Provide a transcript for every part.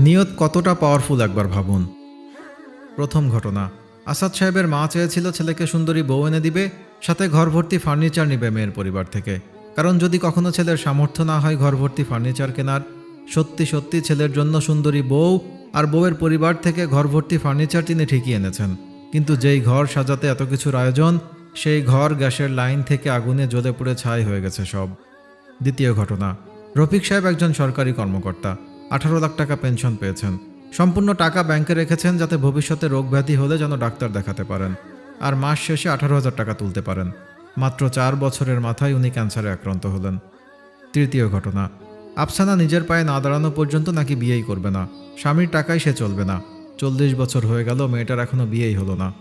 নিয়ত কতটা পাওয়ারফুল একবার ভাবুন। প্রথম ঘটনা, আসাদ সাহেবের মা চেয়েছিল ছেলেকে সুন্দরী বউ এনে দিবে, সাথে ঘর ভর্তি ফার্নিচার নিবে মেয়ের পরিবার থেকে। কারণ যদি কখনো ছেলের সামর্থ্য না হয় ঘর ভর্তি ফার্নিচার কেনার, সত্যি সত্যি ছেলের জন্য সুন্দরী বউ আর বউয়ের পরিবার থেকে ঘর ভর্তি ফার্নিচার তিনি ঠিকই এনেছেন। কিন্তু যেই ঘর সাজাতে এত কিছুর আয়োজন, সেই ঘর গ্যাসের লাইন থেকে আগুনে জ্বলে পুড়ে ছাই হয়ে গেছে সব। দ্বিতীয় ঘটনা, রফিক সাহেব একজন সরকারি কর্মকর্তা। আঠারো লাখ টাকা পেনশন পেয়েছেন। সম্পূর্ণ টাকা ব্যাংকে রেখেছেন যাতে ভবিষ্যতে রোগ ব্যাধি হলে যেন ডাক্তার দেখাতে পারেন। আর মাস শেষে আঠারো হাজার টাকা তুলতে পারেন। মাত্র চার বছরের মাথায় উনি ক্যান্সারে আক্রান্ত হলেন। তৃতীয় ঘটনা, আফসানা নিজের পায়ে না দাঁড়ানো পর্যন্ত নাকি বিয়েই করবে না। স্বামীর টাকায় সে চলবে না। চল্লিশ বছর হয়ে গেল, মেয়েটার এখনও বিয়েই হলো না।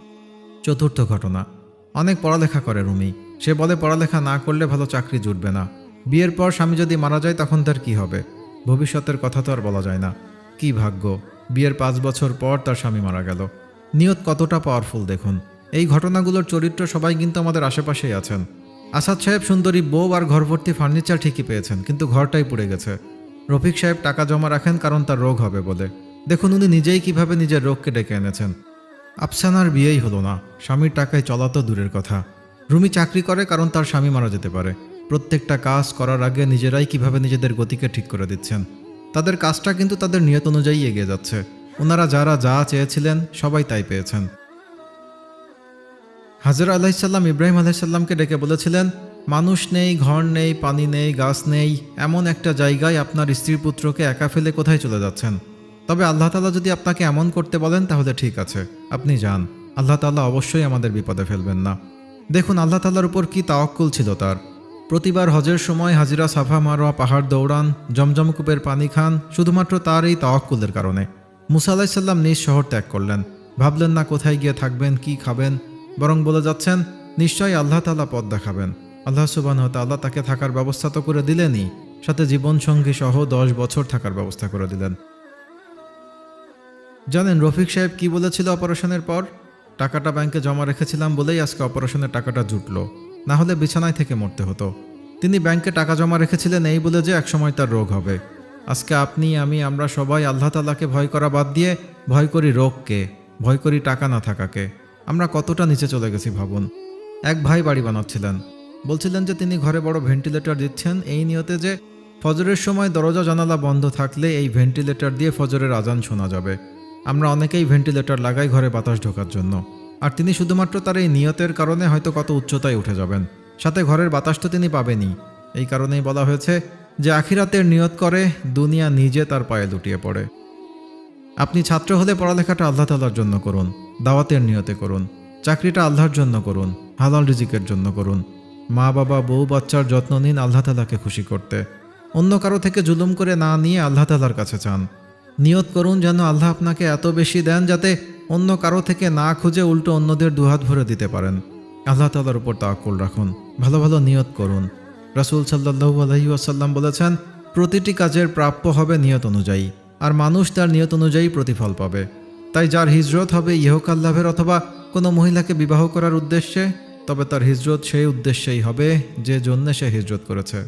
চতুর্থ ঘটনা, অনেক পড়ালেখা করে রুমি। সে বলে পড়ালেখা না করলে ভালো চাকরি জুটবে না। বিয়ের পর স্বামী যদি মারা যায় তখন তার কি হবে? ভবিষ্যতের কথা তো আর বলা যায় না। কি ভাগ্য, বিয়ের পাঁচ বছর পর তার স্বামী মারা গেল। নিয়ত কতটা পাওয়ারফুল দেখুন। এই ঘটনাগুলোর চরিত্র সবাই কিন্তু আমাদের আশেপাশেই আছেন। আসাদ সাহেব সুন্দরী বউ আর ঘরভর্তি ফার্নিচার ঠিকই পেয়েছেন, কিন্তু ঘরটাই পুড়ে গেছে। রফিক সাহেব টাকা জমা রাখেন কারণ তার রোগ হবে বলে। দেখুন, উনি নিজেই কীভাবে নিজের রোগকে ডেকে এনেছেন। আফসানার বিয়েই হলো না। স্বামীর টাকায় চলা তো দূরের কথা। রুমি চাকরি করে কারণ তার স্বামী মারা যেতে পারে। প্রত্যেকটা কাজ করার আগে নিজেরাই কীভাবে নিজেদের গতিকে ঠিক করে দিচ্ছেন। তাদের কাজটা কিন্তু তাদের নিয়ত অনুযায়ী এগিয়ে যাচ্ছে। ওনারা যারা যা চেয়েছিলেন, সবাই তাই পেয়েছেন। হাজরা আলাহিসাল্লাম ইব্রাহিম আলাহিসাল্লামকে ডেকে বলেছিলেন, মানুষ নেই, ঘর নেই, পানি নেই, গাছ নেই, এমন একটা জায়গায় আপনার স্ত্রী পুত্রকে একা ফেলে কোথায় চলে যাচ্ছেন? তবে আল্লাহ তালা যদি আপনাকে এমন করতে বলেন, তাহলে ঠিক আছে, আপনি যান। আল্লাহ তাল্লাহ অবশ্যই আমাদের বিপদে ফেলবেন না। দেখুন, আল্লাহ তাল্লার উপর কি তাওয়াক্কুল ছিল তার। প্রতিবার হজের সময় হাজিরা সাফা মারোয়া পাহাড় দৌড়ান, জমজম কূপের পানি খান, শুধুমাত্র তার এই তাওয়াক্কুলের কারণে। মুসা আলাহিসাল্লাম নিজ শহর ত্যাগ করলেন। ভাবলেন না কোথায় গিয়ে থাকবেন, কি খাবেন? বরং বলে যাচ্ছেন, নিশ্চয়ই আল্লাহ তালা পথ দেখাবেন। আল্লাহ সুবান তাল্লাহ তাকে থাকার ব্যবস্থা তো করে দিলেনই, সাথে জীবনসঙ্গী সহ দশ বছর থাকার ব্যবস্থা করে দিলেন। জানেন রফিক সাহেব কি বলেছিল অপারেশনের পর? টাকাটা ব্যাংকে জমা রেখেছিলাম বলেই আজকে অপারেশনের টাকাটা জুটলো। না হলে বিছানায় থেকে মরতে হতো। তিনি ব্যাংকে টাকা জমা রেখেছিলেন এই বলে যে একসময় তার রোগ হবে। আজকে আপনি, আমি, আমরা সবাই আল্লাহ তালাকে ভয় করা বাদ দিয়ে ভয় করি রোগকে, ভয় করি টাকা না থাকাকে। আমরা কতটা নিচে চলে গেছি ভাবুন। এক ভাই বাড়ি বানাচ্ছিলেন। বলছিলেন যে তিনি ঘরে বড় ভেন্টিলেটর দিচ্ছেন এই নিয়তে যে ফজরের সময় দরজা জানালা বন্ধ থাকলে এই ভেন্টিলেটর দিয়ে ফজরের আজান শোনা যাবে। আমরা অনেকেই ভেন্টিলেটর লাগাই ঘরে বাতাস ঢোকার জন্য। আর তিনি শুধুমাত্র তার এই নিয়তের কারণে হয়তো কত উচ্চতায় উঠে যাবেন। সাথে ঘরের বাতাস তো তিনি পাবেনই। এই কারণেই বলা হয়েছে যে আখিরাতের নিয়ত করে দুনিয়া নিজে তার পায়ে লুটিয়ে পড়ে। আপনি ছাত্র হলে পড়ালেখাটা আল্লাহ তালার জন্য করুন, দাওয়াতের নিয়তে করুন, চাকরিটা আল্লাহর জন্য করুন, হালাল রিজিকের জন্য করুন। মা, বাবা, বউ, বাচ্চার যত্ন নিন আল্লাহ তালাকে খুশি করতে। অন্য কারও থেকে জুলুম করে না নিয়ে আল্লাহ তালার কাছে চান। নিয়ত করুন যেন আল্লাহ আপনাকে এত বেশি দেন যাতে অন্য কারও থেকে না খুঁজে উল্টো অন্যদের দুহাত ভরে দিতে পারেন। আল্লাহ তালার উপর তাক্কুল রাখুন। ভালো ভালো নিয়ত করুন। রাসুল সাল্লাহু আলহি আসাল্লাম বলেছেন, প্রতিটি কাজের প্রাপ্য হবে নিয়ত অনুযায়ী, আর মানুষ তার নিয়ত অনুযায়ী প্রতিফল পাবে। তাই যার হিজরত হবে ইহকাল লাভের অথবা কোনো মহিলাকে বিবাহ করার উদ্দেশ্যে, তবে তার হিজরত সেই উদ্দেশ্যেই হবে যে জন্যে সে হিজরত করেছে।